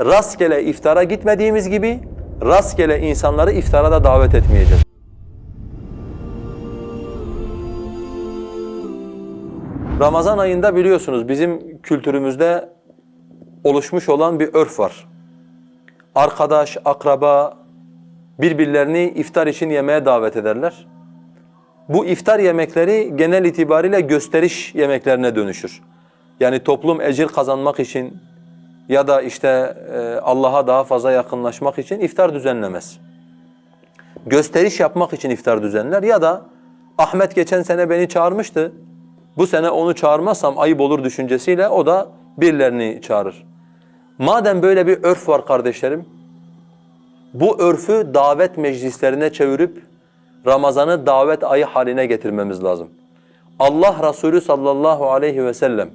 rastgele iftara gitmediğimiz gibi rastgele insanları iftara da davet etmeyeceğiz. Ramazan ayında biliyorsunuz bizim kültürümüzde oluşmuş olan bir örf var. Arkadaş, akraba birbirlerini iftar için yemeğe davet ederler. Bu iftar yemekleri genel itibariyle gösteriş yemeklerine dönüşür. Yani toplum ecir kazanmak için ya da işte e, Allah'a daha fazla yakınlaşmak için iftar düzenlemez. Gösteriş yapmak için iftar düzenler ya da Ahmet geçen sene beni çağırmıştı. Bu sene onu çağırmazsam ayıp olur düşüncesiyle o da birilerini çağırır. Madem böyle bir örf var kardeşlerim, bu örfü davet meclislerine çevirip Ramazan'ı davet ayı haline getirmemiz lazım. Allah Resulü sallallahu aleyhi ve sellem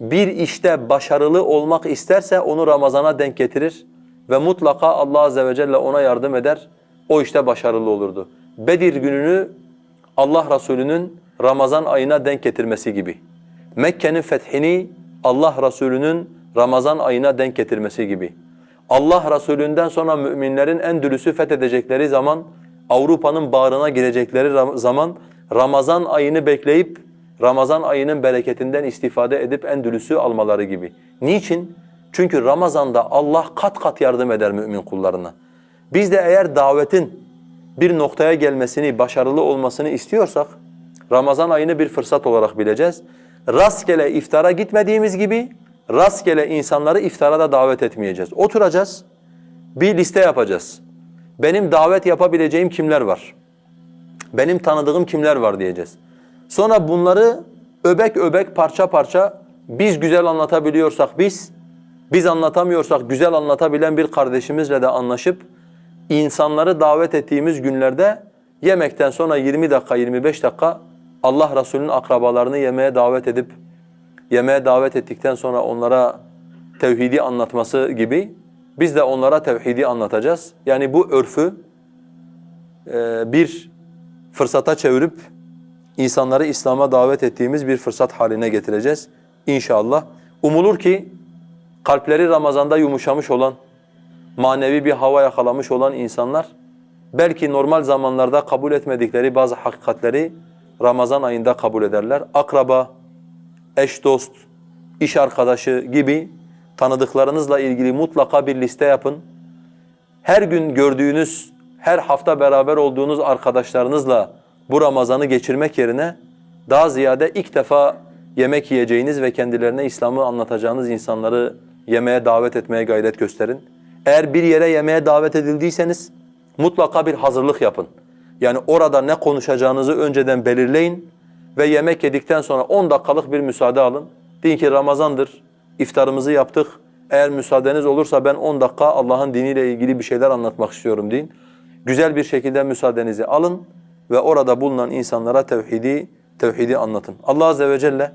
bir işte başarılı olmak isterse onu Ramazan'a denk getirir ve mutlaka Allah azze ve celle ona yardım eder. O işte başarılı olurdu. Bedir gününü Allah Resulü'nün Ramazan ayına denk getirmesi gibi. Mekke'nin fethini Allah Resulü'nün Ramazan ayına denk getirmesi gibi. Allah Resulü'nden sonra müminlerin Endülüs'ü fethedecekleri zaman, Avrupa'nın bağrına girecekleri zaman Ramazan ayını bekleyip Ramazan ayının bereketinden istifade edip Endülüs'ü almaları gibi. Niçin? Çünkü Ramazan'da Allah kat kat yardım eder mümin kullarına. Biz de eğer davetin bir noktaya gelmesini, başarılı olmasını istiyorsak Ramazan ayını bir fırsat olarak bileceğiz. Rastgele iftara gitmediğimiz gibi rastgele insanları iftara da davet etmeyeceğiz. Oturacağız, bir liste yapacağız. Benim davet yapabileceğim kimler var? Benim tanıdığım kimler var diyeceğiz. Sonra bunları öbek öbek parça parça biz güzel anlatabiliyorsak biz, biz anlatamıyorsak güzel anlatabilen bir kardeşimizle de anlaşıp insanları davet ettiğimiz günlerde yemekten sonra 20 dakika 25 dakika Allah Resulü'nün akrabalarını yemeğe davet edip yemeğe davet ettikten sonra onlara tevhidi anlatması gibi biz de onlara tevhidi anlatacağız. Yani bu örfü e, bir fırsata çevirip insanları İslam'a davet ettiğimiz bir fırsat haline getireceğiz inşallah. Umulur ki kalpleri Ramazan'da yumuşamış olan, manevi bir hava yakalamış olan insanlar belki normal zamanlarda kabul etmedikleri bazı hakikatleri Ramazan ayında kabul ederler. Akraba, eş dost, iş arkadaşı gibi tanıdıklarınızla ilgili mutlaka bir liste yapın. Her gün gördüğünüz, her hafta beraber olduğunuz arkadaşlarınızla bu Ramazan'ı geçirmek yerine daha ziyade ilk defa yemek yiyeceğiniz ve kendilerine İslam'ı anlatacağınız insanları yemeğe davet etmeye gayret gösterin. Eğer bir yere yemeğe davet edildiyseniz mutlaka bir hazırlık yapın. Yani orada ne konuşacağınızı önceden belirleyin ve yemek yedikten sonra 10 dakikalık bir müsaade alın. Deyin ki Ramazan'dır, iftarımızı yaptık. Eğer müsaadeniz olursa ben 10 dakika Allah'ın diniyle ilgili bir şeyler anlatmak istiyorum deyin. Güzel bir şekilde müsaadenizi alın ve orada bulunan insanlara tevhidi tevhidi anlatın. Allah azze ve celle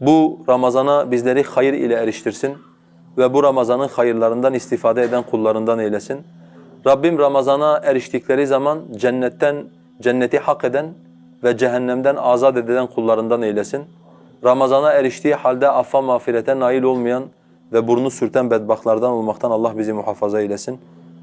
bu Ramazana bizleri hayır ile eriştirsin ve bu Ramazanın hayırlarından istifade eden kullarından eylesin. Rabbim Ramazana eriştikleri zaman cennetten cenneti hak eden ve cehennemden azat edilen kullarından eylesin. Ramazana eriştiği halde affa mağfirete nail olmayan ve burnu sürten bedbahtlardan olmaktan Allah bizi muhafaza eylesin.